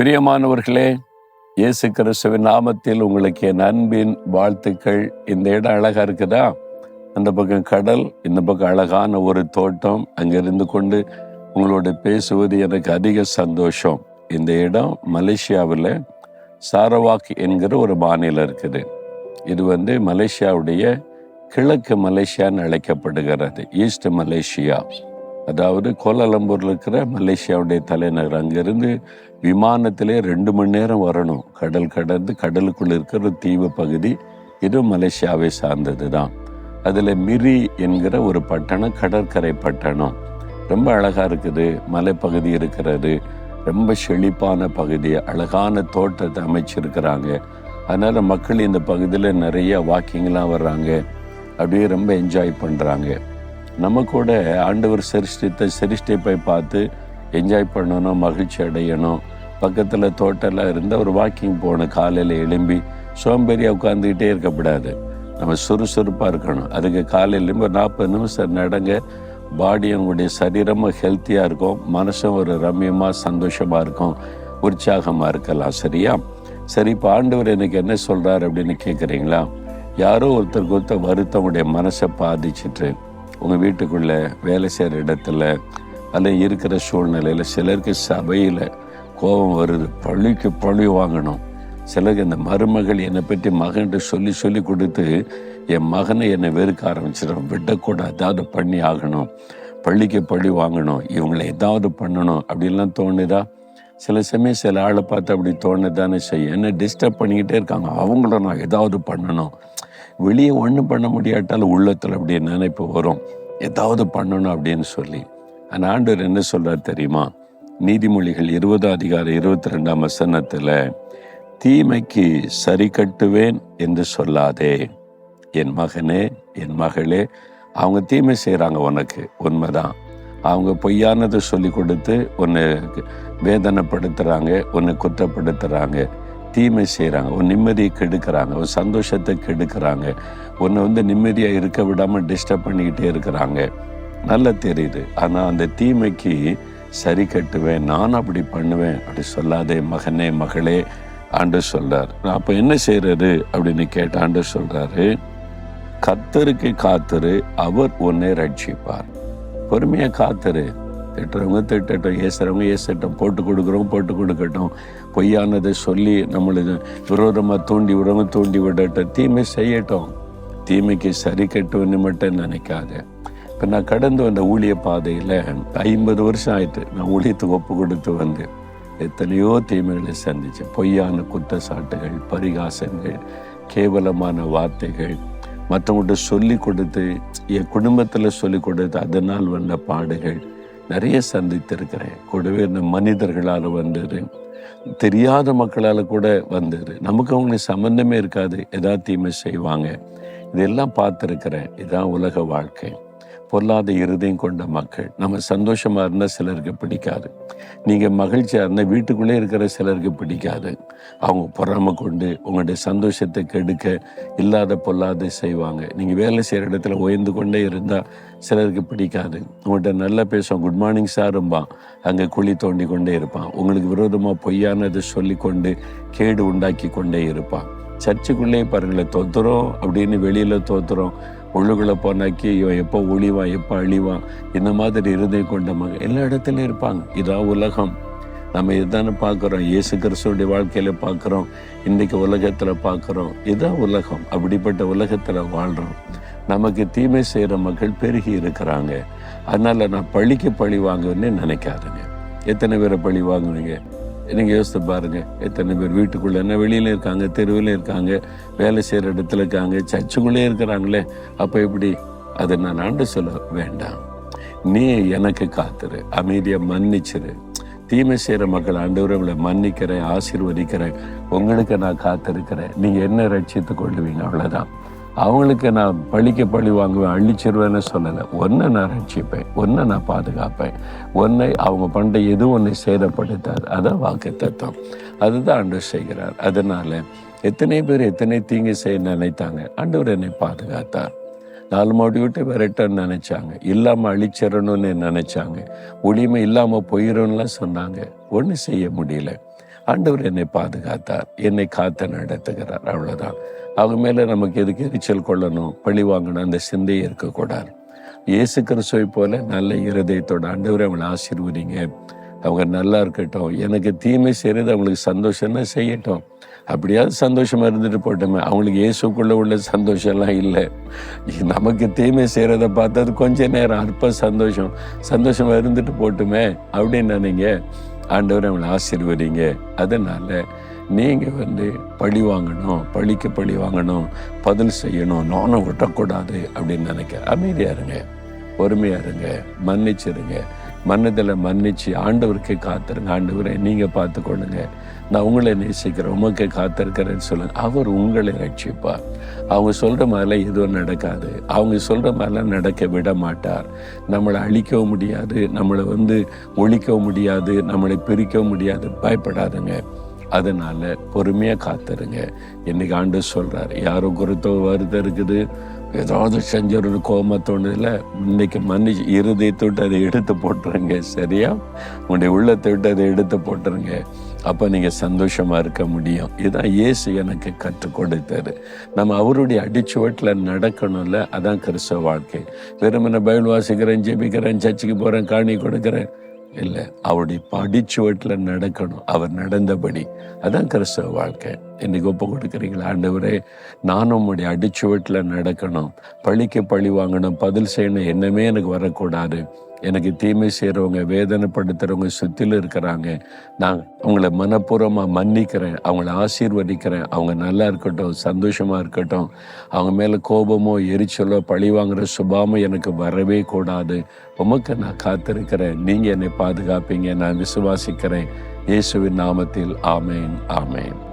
பிரியமானவர்களே இயேசு கிறிஸ்துவின் நாமத்தில் உங்களுக்கு என் அன்பின் வாழ்த்துக்கள். இந்த இடம் அழகா இருக்குதா? அந்த பக்கம் கடல் இந்த பக்கம் அழகான ஒரு தோட்டம். அங்கே இருந்து கொண்டு உங்களோட பேசுவது எனக்கு அதிக சந்தோஷம். இந்த இடம் மலேசியாவில் சாரவாக் என்கிற ஒரு மாநிலம் இருக்குது. இது வந்து மலேசியாவுடைய கிழக்கு மலேசியான்னு அழைக்கப்படுகிறது ஈஸ்ட் மலேசியா. அதாவது கோலாலம்பூரில் இருக்கிற மலேசியாவுடைய தலைநகர். அங்கிருந்து விமானத்திலே ரெண்டு மணி நேரம் வரணும். கடல் கடந்து கடலுக்குள் இருக்கிற தீவு பகுதி இது மலேசியாவை சார்ந்தது தான் அதில் மிரி என்கிற ஒரு பட்டணம் கடற்கரை பட்டணம். ரொம்ப அழகாக இருக்குது. மலைப்பகுதி இருக்கிறது. ரொம்ப செழிப்பான பகுதி. அழகான தோட்டத்தை அமைச்சிருக்கிறாங்க. அதனால் மக்கள் இந்த பகுதியில் நிறைய வாக்கிங்லாம் வர்றாங்க. அப்படியே ரொம்ப என்ஜாய் பண்ணுறாங்க நம்ம கூட ஆண்டவர் சிருஷ்டித்த சிருஷ்டிப்பை பார்த்து என்ஜாய் பண்ணணும் மகிழ்ச்சி அடையணும். பக்கத்தில் தோட்டம்லாம் இருந்தால் ஒரு வாக்கிங் போகணும் காலையில் எழும்பி சோம்பேறியாக உட்காந்துக்கிட்டே இருக்கக்கூடாது. நம்ம சுறுசுறுப்பாக இருக்கணும். அதுக்கு காலையில் ஒரு நாற்பது நிமிஷம் நடங்க. பாடி உங்களுடைய சரீரமும் ஹெல்த்தியாக இருக்கும். மனசும் ஒரு ரம்யமாக சந்தோஷமாக இருக்கும். உற்சாகமாக இருக்கலாம். சரியா? சரி இப்போ ஆண்டவர் எனக்கு என்ன சொல்கிறார் அப்படின்னு கேட்குறீங்களா யாரோ ஒருத்தருக்கு ஒருத்தர் வருத்தவங்களுடைய மனசை பாதிச்சுட்டு உங்கள் வீட்டுக்குள்ளே வேலை செய்கிற இடத்துல அல்ல இருக்கிற சூழ்நிலையில் சிலருக்கு சபையில் கோபம் வருது. பழிக்கு பழி வாங்கணும். சிலருக்கு இந்த மருமகள் என்னை பற்றி மகன்ட்டு சொல்லி சொல்லி கொடுத்து என் மகனை என்னை வெறுக்க ஆரம்பிச்சிடும். விடக்கூடாது. ஏதாவது பண்ணி ஆகணும். பள்ளிக்கு பழி வாங்கணும். இவங்களை ஏதாவது பண்ணணும். அப்படின்லாம் தோணுதா? சில சமயம் சில ஆளை பார்த்து அப்படி தோணுதானே செய்யும் என்ன டிஸ்டர்ப் பண்ணிக்கிட்டே இருக்காங்க. அவங்கள நான் ஏதாவது பண்ணணும். வெளியே ஒன்றும் பண்ண முடியாட்டாலும் உள்ளத்தில் அப்படியே நினைப்பு வரும். ஏதாவது பண்ணணும் அப்படின்னு சொல்லி. அந்த ஆண்டவர் என்ன சொல்றார் தெரியுமா? நீதிமொழிகள் இருபதாம் அதிகாரம் இருபத்தி ரெண்டாம் வசனத்தில் தீமைக்கு சரி கட்டுவேன் என்று சொல்லாதே. என் மகனே என் மகளே அவங்க தீமை செய்கிறாங்க உனக்கு. உண்மைதான். அவங்க பொய்யானதை சொல்லி கொடுத்து உன்னை வேதனைப்படுத்துகிறாங்க உன்னை குற்றப்படுத்துகிறாங்க தீமை செய்கிறாங்க உன் நிம்மதியை கெடுக்கிறாங்க. உன் சந்தோஷத்தை கெடுக்கிறாங்க. உன்னை வந்து நிம்மதியாக இருக்க விடாமல் டிஸ்டர்ப் பண்ணிக்கிட்டே இருக்கிறாங்க. நல்லா தெரியுது. ஆனால் அந்த தீமைக்கு சரி கட்டுவேன். நான் அப்படி பண்ணுவேன். அப்படி சொல்லாதே மகனே மகளே ஆண்டு சொல்கிறார் அப்போ என்ன செய்கிறது அப்படின்னு கேட்ட ஆண்டு சொல்கிறாரு கத்தருக்கு காத்துரு. அவர் உன்னை ரட்சிப்பார். பொறுமையாக காத்துரு. திட்டுறவங்க திட்டட்டும் ஏசுறவங்க ஏசட்டும் போட்டு கொடுக்குறவங்க போட்டு கொடுக்கட்டும். பொய்யானதை சொல்லி நம்மளுக்கு விரோதமாக தூண்டி விடுறவங்க தூண்டி விடட்டும். தீமை செய்யட்டும். தீமைக்கு சரி கட்டுவன்னு மட்டும் நினைக்காது. இப்போ நான் கடந்து வந்த ஊழிய பாதையில் ஐம்பது வருஷம் ஆயிட்டு நான் ஊழியத்துக்கு ஒப்பு கொடுத்து வந்து எத்தனையோ தீமைகளை சந்திச்சேன் பொய்யான குற்றச்சாட்டுகள் பரிகாசங்கள் கேவலமான வார்த்தைகள் மற்றவங்கள்ட்ட சொல்லி கொடுத்து என் குடும்பத்தில் சொல்லி கொடுத்து அதனால் வந்த பாடுகள் நிறைய சந்தித்திருக்கிறேன். கூடவே இந்த மனிதர்களால் வந்தது. தெரியாத மக்களால் கூட வந்தது. நமக்கு அவங்களுக்கு சம்மந்தமே இருக்காது. எதா தீமை செய்வாங்க. இதெல்லாம் பார்த்துருக்கிறேன். இதுதான் உலக வாழ்க்கை. பொல்லாத இருதயம் கொண்ட மக்கள். நம்ம சந்தோஷமாக இருந்தால் சிலருக்கு பிடிக்காது. நீங்கள் மகிழ்ச்சியாக இருந்தால் வீட்டுக்குள்ளே இருக்கிற சிலருக்கு பிடிக்காது. அவங்க பொறாம கொண்டு உங்களுடைய சந்தோஷத்தை கெடுக்க இல்லாத பொல்லாத செய்வாங்க. நீங்கள் வேலை செய்கிற இடத்துல உயர்ந்து கொண்டே இருந்தால் சிலருக்கு பிடிக்காது. உங்கள்கிட்ட நல்லா பேசுவோம் குட் மார்னிங் சாரும்பான் அங்கே குழி தோண்டி கொண்டே இருப்பான். உங்களுக்கு விரோதமாக பொய்யானதை சொல்லி கொண்டு கேடு உண்டாக்கி கொண்டே இருப்பான். சர்ச்சுக்குள்ளே பாருங்களேன் தோத்துறோம் அப்படின்னு வெளியில் தோத்துறோம். உள்ளுகளை போனாக்கி இவன் எப்போ ஒளிவான் எப்போ அழிவான் இந்த மாதிரி இருதயம் கொண்ட மகன் எல்லா இடத்துலையும் இருப்பாங்க. இதான் உலகம். நம்ம இதுதானே பார்க்குறோம். இயேசு கிறிஸ்துடைய வாழ்க்கையில பார்க்குறோம். இன்னைக்கு உலகத்துல பார்க்குறோம். இதுதான் உலகம். அப்படிப்பட்ட உலகத்துல வாழ்றோம். நமக்கு தீமை செய்கிற மக்கள் பெருகி இருக்கிறாங்க. அதனால நான் பழிக்கு பழி வாங்குவேன்னு நினைக்காதுங்க. எத்தனை பேரை பழி வாங்குவீங்க? நீங்கள் யோசித்து பாருங்க. எத்தனை பேர் வீட்டுக்குள்ள என்ன வெளியில் இருக்காங்க தெருவில் இருக்காங்க வேலை செய்கிற இடத்துல இருக்காங்க சர்ச்சுக்குள்ளே இருக்கிறாங்களே அப்போ எப்படி? அதை நான் ஆண்டு சொல்ல வேண்டாம். நீ எனக்கு காத்துரு அமைதியை மன்னிச்சிரு. தீமை செய்கிற மக்கள் ஆண்டவரை உங்களை மன்னிக்கிறேன் ஆசீர்வதிக்கிறேன். உங்களுக்கு நான் காத்திருக்கிறேன். நீங்கள் என்ன ரட்சித்து கொள்ளுவீங்க அவ்வளோதான் அவங்களுக்கு நான் பழிக்க பழி வாங்குவேன் அழிச்சிருவேன்னு சொல்லலை. ஒன்றை நான் ரட்சிப்பேன் ஒன்றை நான் பாதுகாப்பேன். ஒன்றை அவங்க பண்ட எது ஒன்றை சேதப்படுத்தாது. அதான் வாக்கு தத்துவம் அதுதான் ஆண்டு செய்கிறார். அதனால எத்தனை பேர் எத்தனை தீங்கு செய்ய நினைத்தாங்க? ஆண்டவர் என்னை பாதுகாத்தார். நாலு மாடி விட்டு விரட்டன்னு நினச்சாங்க. இல்லாமல் அழிச்சிடணும்னு நினச்சாங்க. ஒளிமை இல்லாமல் போயிடும்லாம் சொன்னாங்க. ஒன்றும் செய்ய முடியல. ஆண்டவர் என்னை பாதுகாத்தார் என்னை காத்து நடத்துகிறார் அவ்வளோதான் அவங்க மேலே நமக்கு எதுக்கு எரிச்சல் கொள்ளணும் பழி வாங்கணும் அந்த சிந்தையே இருக்கக்கூடாது. இயேசு கிறிஸ்துவை போல நல்ல இருதயத்தோட ஆண்டவரை அவங்களை ஆசீர்வதிங்க. அவங்க நல்லா இருக்கட்டும். எனக்கு தீமை செய்யறது அவங்களுக்கு சந்தோஷம்னா செய்யட்டும். அப்படியாவது சந்தோஷமா இருந்துட்டு போட்டோமே. அவங்களுக்கு இயேசுக்குள்ள உள்ள சந்தோஷம்லாம் இல்லை. நமக்கு தீமை செய்யறத பார்த்தது கொஞ்ச நேரம் அற்ப சந்தோஷம். சந்தோஷமா இருந்துட்டு போட்டுமே. அப்படின்னு நினைங்க. ஆண்டவர் அவங்களை ஆசீர்வதிங்க. அதனால நீங்க வந்து பழி வாங்கணும் பழிக்கு பழி வாங்கணும் பதில் செய்யணும் நானும் விட்டக்கூடாது அப்படின்னு நினைக்க அமைதியா இருங்க பொறுமையா இருங்க மன்னிச்சிருங்க. மன்னதில் மன்னிச்சு ஆண்டவருக்கு காத்திருங்க. ஆண்டவரை நீங்க பார்த்து கொள்ளுங்க நான் உங்களை நேசிக்கிறேன். உமக்கு காத்திருக்கிறேன்னு சொல்லுங்க அவர் உங்களை ரட்சிப்பார். அவங்க சொல்ற மாதிரிலாம் எதுவும் நடக்காது. அவங்க சொல்ற மாதிரிலாம் நடக்க விட மாட்டார் நம்மளை அழிக்கவும் முடியாது. நம்மளை வந்து ஒழிக்கவும் முடியாது. நம்மளை பிரிக்கவும் முடியாது. பயப்படாதுங்க. அதனால பொறுமையாக காத்துருங்க. என்னைக்கு ஆண்டு சொல்றாரு. யாரோ குறித்தோ வருத்தம் இருக்குது. ஏதாவது செஞ்ச ஒரு கோம தோணுதுல இன்னைக்கு மன்னிச்சு இருதயத்துவிட்டு அதை எடுத்து போட்டுருங்க சரியா? உங்களுடைய உள்ளத்தை விட்டு அதை எடுத்து போட்டுருங்க. அப்போ நீங்கள் சந்தோஷமாக இருக்க முடியும். இதுதான் இயேசு எனக்கு கற்றுக் கொடுத்தாரு நம்ம அவருடைய அடிச்சுவட்டில் நடக்கணும்ல அதான் கிறிஸ்தவ வாழ்க்கை. வெறுமனை பயில் வாசிக்கிறேன் ஜெபிக்கிறேன் சர்ச்சுக்கு போகிறேன் காணி கொடுக்குறேன். இல்லை அவருடைய படிச்சுவட்டில் நடக்கணும். அவர் நடந்தபடி. அதான் கிறிஸ்தவ வாழ்க்கை. இன்னைக்கு ஒப்பு கொடுக்குறீங்களா? ஆண்டவரே நானும் உங்களுடைய அடிச்சுவட்டில் நடக்கணும். பழிக்கு பழி வாங்கணும். பதில் செய்யணும். என்னமே எனக்கு வரக்கூடாது. எனக்கு தீமை செய்கிறவங்க வேதனைப்படுத்துகிறவங்க சுற்றிலும் இருக்கிறாங்க. நான் அவங்கள மனப்பூர்வமாக மன்னிக்கிறேன். அவங்கள ஆசீர்வதிக்கிறேன். அவங்க நல்லா இருக்கட்டும் சந்தோஷமாக இருக்கட்டும். அவங்க மேலே கோபமோ எரிச்சலோ பழி வாங்குகிற சுபாமோ எனக்கு வரவே கூடாது. உமக்கு நான் காத்திருக்கிறேன். நீங்கள் என்னை பாதுகாப்பீங்க. நான் விசுவாசிக்கிறேன். இயேசுவின் நாமத்தில். ஆமேன். ஆமேன்.